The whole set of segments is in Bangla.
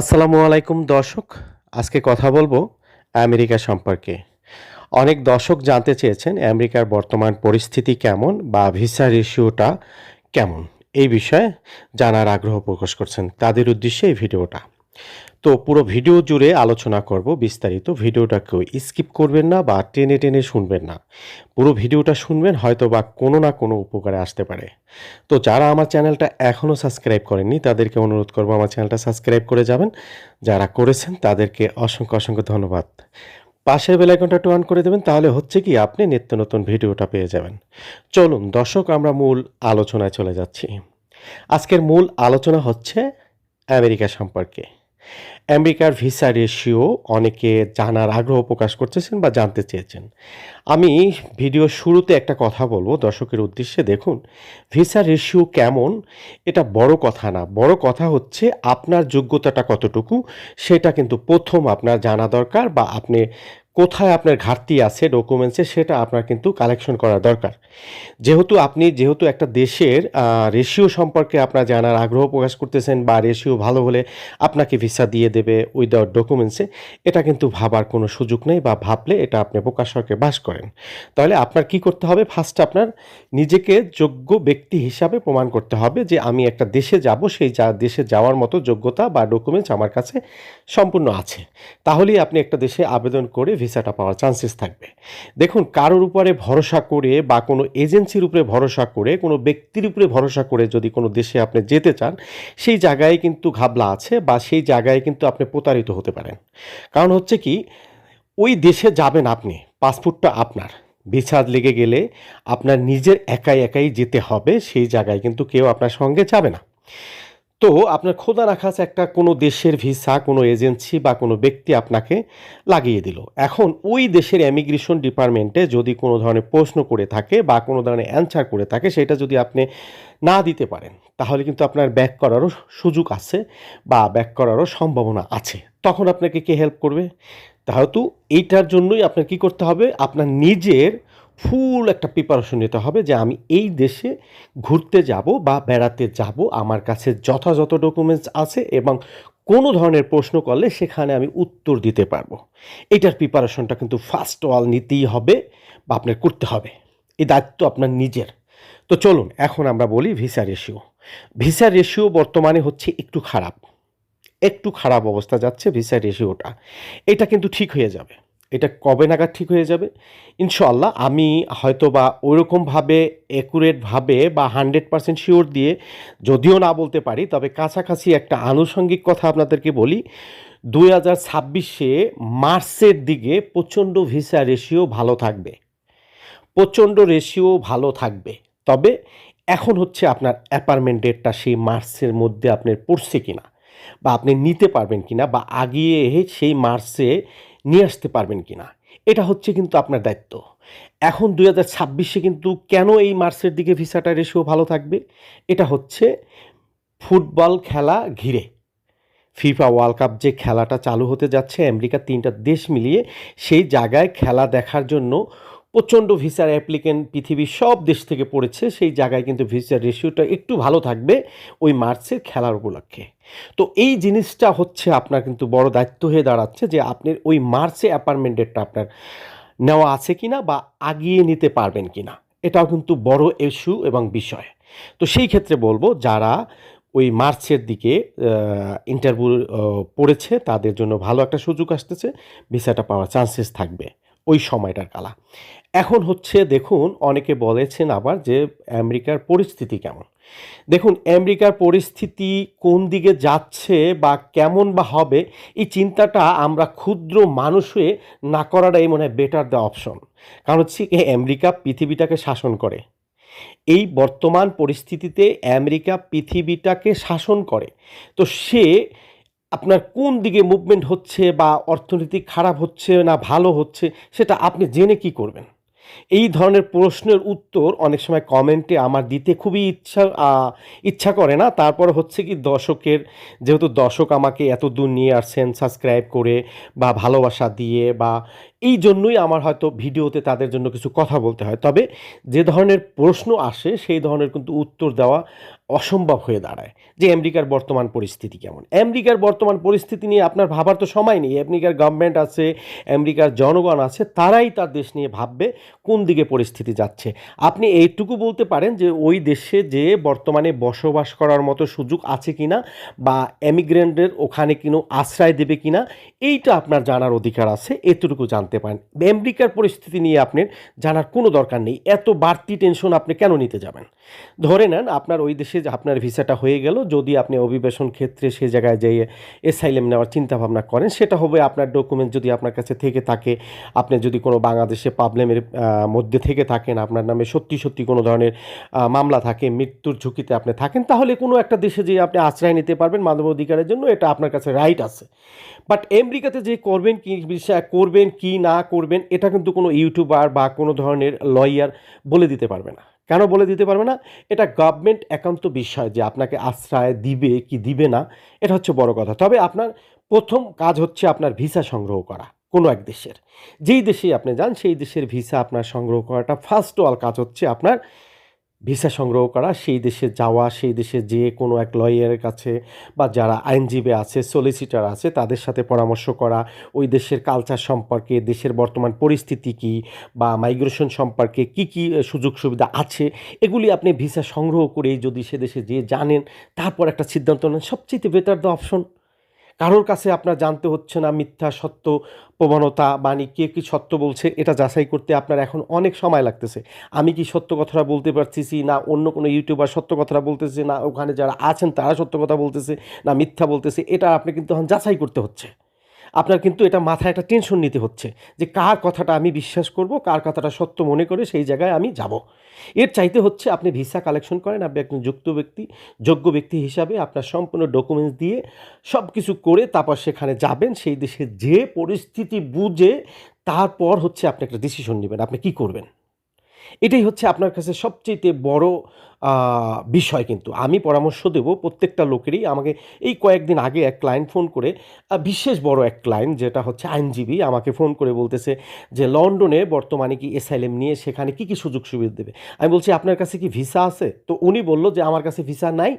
আসসালামু আলাইকুম দর্শক, আজকে কথা বলব আমেরিকা সম্পর্কে। অনেক দর্শক জানতে চেয়েছেন আমেরিকার বর্তমান পরিস্থিতি কেমন বা ভিসা রেশিওটা কেমন। এই বিষয়ে জানার আগ্রহ প্রকাশ করছেন তাদের উদ্দেশ্যে এই ভিডিওটা। তো পুরো ভিডিও জুড়ে আলোচনা করব বিস্তারিত। ভিডিওটা কেউ স্কিপ করবেন না বা টেনে টেনে শুনবেন না। পুরো ভিডিওটা শুনবেন হয়তো বা কোনো না কোনো উপকারে আসতে পারে। তো যারা আমার চ্যানেলটা এখনও সাবস্ক্রাইব করেননি, তাদেরকে অনুরোধ করব আমার চ্যানেলটা সাবস্ক্রাইব করে যাবেন। যারা করেছেন, তাদেরকে অসংখ্য অসংখ্য ধন্যবাদ। পাশের বেলাইকনটা টু অন করে দেবেন, তাহলে হচ্ছে কি আপনি নিত্য নতুন ভিডিওটা পেয়ে যাবেন। চলুন, দর্শক, আমরা মূল আলোচনায় চলে যাচ্ছি। আজকের মূল আলোচনা হচ্ছে আমেরিকা সম্পর্কে। আমেরিকার ভিসা রেশিও অনেকে জানার আগ্রহ প্রকাশ করতেছেন বা জানতে চেয়েছেন। আমি ভিডিও শুরুতে একটা কথা বলব। দর্শকের উদ্দেশ্যে দেখুন, ভিসা রেশিও কেমন? এটা বড় কথা না। বড় কথা হচ্ছে আপনার যোগ্যতাটা কতটুকু, সেটা কিন্তু প্রথম আপনার জানা দরকার বা আপনি কোথায় আপনার ঘাটতি আছে ডকুমেন্টসে সেটা আপনার কিন্তু কালেকশন করা দরকার। যেহেতু আপনি, যেহেতু একটা দেশের রেশিও সম্পর্কে আপনার জানার আগ্রহ প্রকাশ করতেছেন বা রেশিও ভালো হলে আপনাকে ভিসা দিয়ে দেবে উইদাউট ডকুমেন্টসে এটা কিন্তু ভাবার কোনো সুযোগ নেই বা ভাবলে এটা আপনি প্রকাশকে বাস করেন। তাহলে আপনার কি করতে হবে? ফার্স্ট আপনার নিজেকে যোগ্য ব্যক্তি হিসাবে প্রমাণ করতে হবে যে আমি একটা দেশে যাব, সেই যা, দেশে যাওয়ার মতো যোগ্যতা বা ডকুমেন্টস আমার কাছে সম্পূর্ণ আছে। তাহলেই আপনি একটা দেশে আবেদন করে ভিসাটা পাওয়ার চান্সেস থাকবে। দেখুন, কারোর উপরে ভরসা করে বা কোনো এজেন্সির উপরে ভরসা করে, কোনো ব্যক্তির উপরে ভরসা করে যদি কোনো দেশে আপনি যেতে চান, সেই জায়গায় কিন্তু ঘাবলা আছে বা সেই জায়গায় কিন্তু আপনি প্রতারিত হতে পারেন। কারণ হচ্ছে কি, ওই দেশে যাবেন আপনি, পাসপোর্টটা আপনার। ভিসা লেগে গেলে আপনার নিজের একাই একাই যেতে হবে, সেই জায়গায় কিন্তু কেউ আপনার সঙ্গে যাবে না। তো আপনার খোদা রাখাস একটা কোনো দেশের ভিসা, কোনো এজেন্সি বা কোনো ব্যক্তি আপনাকে লাগিয়ে দিল। এখন ওই দেশের ইমিগ্রেশন ডিপার্টমেন্টে যদি কোনো ধরনের প্রশ্ন করে থাকে বা কোনো ধরনের অ্যান্সার করে থাকে, সেটা যদি আপনি না দিতে পারেন, তাহলে কিন্তু আপনার ব্যাক করারও সুযোগ আছে বা ব্যাক করারও সম্ভাবনা আছে। তখন আপনাকে কে হেল্প করবে? তাহলে এইটার জন্যই আপনার কি করতে হবে? আপনার নিজের ফুল একটা প্রিপারেশন নিতে হবে যে আমি এই দেশে ঘুরতে যাব বা বেড়াতে যাব। আমার কাছে যথাযথ ডকুমেন্টস আছে এবং কোনো ধরনের প্রশ্ন করলে সেখানে আমি উত্তর দিতে পারব। এটার প্রিপারেশনটা কিন্তু ফার্স্ট অল নিতেই হবে বা আপনার করতে হবে। এই দায়িত্ব আপনার নিজের। তো চলুন, এখন আমরা বলি ভিসা রেশিও ভিসা রেশিও বর্তমানে হচ্ছে একটু খারাপ। একটু খারাপ অবস্থা যাচ্ছে ভিসা রেশিওটা এটা কিন্তু ঠিক হয়ে যাবে। এটা কবে নাগাদ ঠিক হয়ে যাবে? ইনশাল্লাহ আমি হয়তো বা ওইরকমভাবে অ্যাকুরেটভাবে বা হান্ড্রেড পার্সেন্ট শিওর দিয়ে যদিও না বলতে পারি, তবে কাছাকাছি একটা আনুষঙ্গিক কথা আপনাদেরকে বলি, দুই হাজার ছাব্বিশে মার্চের দিকে প্রচণ্ড ভিসা রেশিও ভালো থাকবে। প্রচণ্ড রেশিও ভালো থাকবে। তবে এখন হচ্ছে আপনার অ্যাপার্টমেন্ট ডেটটা সেই মার্চের মধ্যে আপনার পড়ছে কিনা, বা আপনি নিতে পারবেন কিনা, বা আগিয়ে সেই মার্চে নিয়ে আসতে পারবেন কি না এটা হচ্ছে কিন্তু আপনার দায়িত্ব। এখন দুই হাজার ছাব্বিশে কিন্তু কেন এই মার্চের দিকে ভিসাটা রেশিও ভালো থাকবে? এটা হচ্ছে ফুটবল খেলা ঘিরে। ফিফা ওয়ার্ল্ড কাপ যে খেলাটা চালু হতে যাচ্ছে, আমেরিকা তিনটা দেশ মিলিয়ে সেই জায়গায় খেলা দেখার জন্য প্রচণ্ড ভিসার অ্যাপ্লিকেন্ট পৃথিবীর সব দেশ থেকে পড়েছে, সেই জায়গায় কিন্তু ভিসার রেশিওটা একটু ভালো থাকবে ওই মার্চের খেলার উপলক্ষে। তো এই জিনিসটা হচ্ছে আপনার কিন্তু বড় দায়িত্ব হয়ে দাঁড়াচ্ছে যে আপনি ওই মার্চে অ্যাপার্টমেন্ট ডেটটা আপনার নেওয়া আছে কি না বা আগিয়ে নিতে পারবেন কি না এটাও কিন্তু বড় ইস্যু এবং বিষয়। তো সেই ক্ষেত্রে বলব, যারা ওই মার্চের দিকে ইন্টারভিউ পড়েছে, তাদের জন্য ভালো একটা সুযোগ আসতেছে, ভিসাটা পাওয়ার চান্সেস থাকবে। ওই সময়টার কালা। এখন হচ্ছে দেখুন, অনেকে বলেছেন আবার যে আমেরিকার পরিস্থিতি কেমন। দেখুন, আমেরিকার পরিস্থিতি কোন দিকে যাচ্ছে বা কেমন বা হবে, এই চিন্তাটা আমরা ক্ষুদ্র মানুষ হয়ে না করাটাই মনে হয় বেটার দ্য অপশন কারণ হচ্ছে আমেরিকা পৃথিবীটাকে শাসন করে। এই বর্তমান পরিস্থিতিতে আমেরিকা পৃথিবীটাকে শাসন করে। তো সে আপনার কোন দিকে মুভমেন্ট হচ্ছে বা অর্থনীতি খারাপ হচ্ছে না ভালো হচ্ছে সেটা আপনি জেনে কি করবেন? এই ধরনের প্রশ্নের উত্তর অনেক সময় কমেন্টে আমার দিতে খুবই ইচ্ছা ইচ্ছা করে না। তারপর হচ্ছে কি দর্শকের, যেহেতু দর্শক আমাকে এত দূর নিয়ে আসছেন সাবস্ক্রাইব করে বা ভালোবাসা দিয়ে বা এই জন্যই আমার হয়তো ভিডিওতে তাদের জন্য কিছু কথা বলতে হয়। তবে যে ধরনের প্রশ্ন আসে সেই ধরনের কিন্তু উত্তর দেওয়া অসম্ভব হয়ে দাঁড়ায় যে আমেরিকার বর্তমান পরিস্থিতি কেমন। আমেরিকার বর্তমান পরিস্থিতি নিয়ে আপনার ভাবার তো সময় নেই। আমেরিকার গভর্নমেন্ট আছে, আমেরিকার জনগণ আছে, তারাই তার দেশ নিয়ে ভাববে কোন দিকে পরিস্থিতি যাচ্ছে। আপনি এইটুকু বলতে পারেন যে ওই দেশে যে বর্তমানে বসবাস করার মতো সুযোগ আছে কিনা বা এমিগ্রেন্টের ওখানে কিনো আশ্রয় দেবে কিনা, এইটা আপনার জানার অধিকার আছে, এতটুকু জানতে পারেন। আমেরিকার পরিস্থিতি নিয়ে আপনার জানার কোনো দরকার নেই। এত বাড়তি টেনশন আপনি কেন নিতে যাবেন? ধরে নেন আপনার ওই দেশে যে আপনার ভিসাটা হয়ে গেল, যদি আপনি অভিবাসন ক্ষেত্রে সে জায়গায় যেয়ে এসাইলেম নেওয়ার চিন্তা ভাবনা করেন, সেটা হবে আপনার ডকুমেন্ট যদি আপনার কাছে থেকে থাকে, আপনি যদি কোনো বাংলাদেশে প্রবলেমের মধ্যে থেকে থাকেন, আপনার নামে সত্যি সত্যি কোনো ধরনের মামলা থাকে, মৃত্যুর ঝুঁকিতে আপনি থাকেন, তাহলে কোনো একটা দেশে যেয়ে আপনি আশ্রয় নিতে পারবেন মানব অধিকারের জন্য, এটা আপনার কাছে রাইট আছে। বাট আমেরিকাতে যে করবেন কি করবেন কি না করবেন, এটা কিন্তু কোনো ইউটিউবার বা কোনো ধরনের লয়ার বলে দিতে পারবে না। কেন বলে দিতে পারবে না? এটা গভর্নমেন্ট একান্ত বিষয় যে আপনাকে আশ্রয় দিবে কি দিবে না, এটা হচ্ছে বড় কথা। তবে আপনার প্রথম কাজ হচ্ছে আপনার ভিসা সংগ্রহ করা, কোনো এক দেশের। যেই দেশে আপনি যান, সেই দেশের ভিসা আপনার সংগ্রহ করাটা ফার্স্ট অল কাজ হচ্ছে আপনার ভিসা সংগ্রহ করা, সেই দেশে যাওয়া, সেই দেশে যে কোনো এক লয়ারের কাছে বা যারা আইনজীবী আছে সলিসিটার আছে, তাদের সাথে পরামর্শ করা, ওই দেশের কালচার সম্পর্কে, দেশের বর্তমান পরিস্থিতি কী বা মাইগ্রেশন সম্পর্কে কি কি সুযোগ সুবিধা আছে, এগুলি আপনি ভিসা সংগ্রহ করে যদি সে দেশে যে জানেন, তারপর একটা সিদ্ধান্ত নেন। সবচেয়ে বেটার দ্য অপশন কারোর কাছে আপনার জানতে হচ্ছে না, মিথ্যা, সত্য, প্রবণতা, বাণী, কে কী সত্য বলছে, এটা যাচাই করতে আপনার এখন অনেক সময় লাগতেছে। আমি কি সত্য কথাটা বলতে পারতেছি না, অন্য কোনো ইউটিউবার সত্য কথাটা বলতেছে, না ওখানে যারা আছেন তারা সত্য কথা বলতেছে, না মিথ্যা বলতেছে, এটা আপনি কিন্তু এখন যাচাই করতে হচ্ছে। আপনার কিন্তু এটা মাথায় একটা টেনশন নিতে হচ্ছে যে কার কথাটা আমি বিশ্বাস করব, কার কথাটা সত্য মনে করে সেই জায়গায় আমি যাব। এর চাইতে হচ্ছে আপনি ভিসা কালেকশন করেন, আপনি একজন যুক্ত ব্যক্তি, যোগ্য ব্যক্তি হিসাবে আপনার সম্পূর্ণ ডকুমেন্টস দিয়ে সব কিছু করে তারপর সেখানে যাবেন, সেই দেশে যে পরিস্থিতি বুঝে তারপর হচ্ছে আপনি একটা ডিসিশন নেবেন, আপনি কি করবেন। এটাই হচ্ছে আপনার কাছে সবচেয়ে বড় বিষয় কিন্তু। আমি পরামর্শ দেব প্রত্যেকটা লোকেরই। আমাকে এই কয়েকদিন আগে এক ক্লায়েন্ট ফোন করে বিশেষ বড় এক ক্লায়েন্ট যেটা হচ্ছে আইনজীবী, আমাকে ফোন করে বলতেছে যে, লন্ডনে বর্তমানে কি এসআইএম নিয়ে সেখানে কি কি সুযোগ সুবিধা দেবে? আমি বলছি, আপনার কাছে কি ভিসা আছে? তো উনি বলল যে, আমার কাছে ভিসা নাই।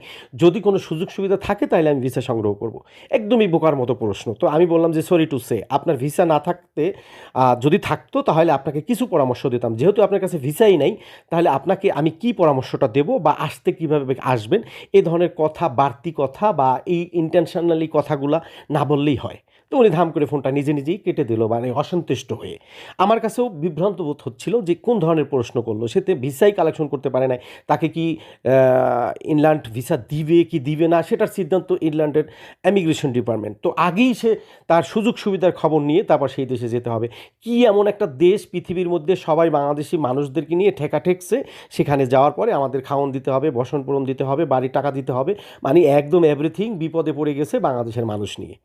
যদি কোনো সুযোগ সুবিধা থাকে তাহলে আমি ভিসা সংগ্রহ করব। একদমই বোকার মতো প্রশ্ন। তো আমি বললাম যে সরি টু সে আপনার ভিসা না থাকতে যদি থাকতো তাহলে আপনাকে কিছু পরামর্শ দিতাম। যেহেতু আপনার কাছে ভিসাই নাই, তাহলে আপনাকে আমি কি পরামর্শটা দেব বা আসতে কীভাবে আসবেন, এ ধরনের কথা, বাড়তি কথা বা এই ইন্টেনশনালি কথাগুলা না বললেই হয়। তো উনি ধাম করে ফোনটা নিজে নিজেই কেটে দিল মানে অসন্তুষ্ট হয়ে। আমার কাছেও বিভ্রান্ত বোধ হচ্ছিল যে কোন ধরনের প্রশ্ন করল, সেতে ভিসাই কালেকশন করতে পারে নাই, তাকে কি ইনল্যান্ড ভিসা দিবে কি দিবে না, সেটার সিদ্ধান্ত ইনল্যান্ডের ইমিগ্রেশন ডিপার্টমেন্ট তো আগেই সে তার সুযোগ সুবিধার খবর নিয়ে তারপর সেই দেশে যেতে হবে। কি এমন একটা দেশ পৃথিবীর মধ্যে সবাই বাংলাদেশি মানুষদেরকে নিয়ে ঠেকা ঠেকছে, সেখানে যাওয়ার পরে আমাদের খাওয়ন দিতে হবে, বসন পূরণ দিতে হবে, বাড়ির টাকা দিতে হবে মানে একদম এভরিথিং বিপদে পড়ে গেছে বাংলাদেশের মানুষ নিয়ে।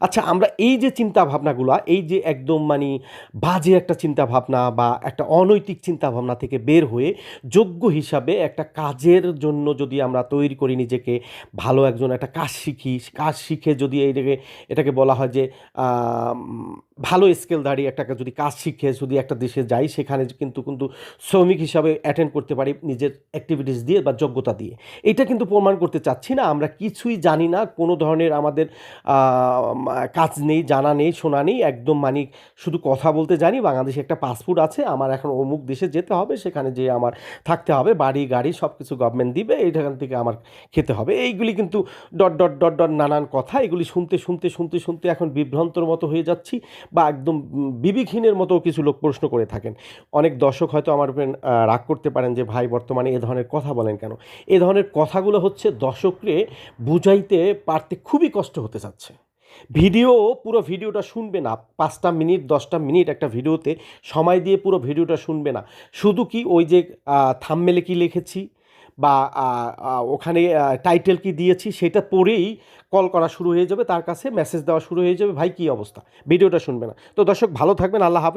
আচ্ছা আমরা এই যে চিন্তা ভাবনাগুলো এই যে একদম মানে বাজে একটা চিন্তা ভাবনা বা একটা অনৈতিক চিন্তা ভাবনা থেকে বের হয়ে যোগ্য হিসাবে একটা কাজের জন্য যদি আমরা তৈরি করি নিজেকে, ভালো একজন একটা কাজ শিখি, কাজ শিখে যদি এইটাকে এটাকে বলা হয় যে ভালো স্কেল দাঁড়িয়ে একটা যদি কাজ শিখে যদি একটা দেশে যাই, সেখানে কিন্তু কিন্তু শ্রমিক হিসাবে অ্যাটেন্ড করতে পারি নিজের অ্যাক্টিভিটিস দিয়ে বা যোগ্যতা দিয়ে। এটা কিন্তু প্রমাণ করতে চাচ্ছি না, আমরা কিছুই জানি না, কোনো ধরনের আমাদের কাজ নেই, জানা নেই, শোনা নেই, একদম মানে শুধু কথা বলতে জানি, বাংলাদেশে একটা পাসপোর্ট আছে, আমার এখন অমুক দেশে যেতে হবে, সেখানে যেয়ে আমার থাকতে হবে, বাড়ি, গাড়ি সব কিছু গভর্নমেন্ট দিবে, এইখান থেকে আমার খেতে হবে। এইগুলি কিন্তু ডট ডট ডট ডট নানান কথা, এগুলি শুনতে শুনতে শুনতে শুনতে এখন বিভ্রান্তর মতো হয়ে যাচ্ছি বা একদম বিবেকহীনের মতো কিছু লোক প্রশ্ন করে থাকেন। অনেক দর্শক হয়তো আমার উপর রাগ করতে পারেন যে, ভাই, বর্তমানে এ ধরনের কথা বলেন কেন? এ ধরনের কথাগুলো হচ্ছে দর্শকরে বুঝাইতে পারতে খুবই কষ্ট হতে যাচ্ছে ভিডিও, পুরো ভিডিওটা শুনবে না। পাঁচটা মিনিট, দশটা মিনিট একটা ভিডিওতে সময় দিয়ে পুরো ভিডিওটা শুনবে না। শুধু কি ওই যে থামমেলে কি লিখেছি বা ওখানে টাইটেল কি দিয়েছি সেটা পরেই কল করা শুরু হয়ে যাবে, তার কাছে মেসেজ দেওয়া শুরু হয়ে যাবে, ভাই কী অবস্থা? ভিডিওটা শুনবে না। তো দর্শক ভালো থাকবেন, আল্লাহ হাফেজ।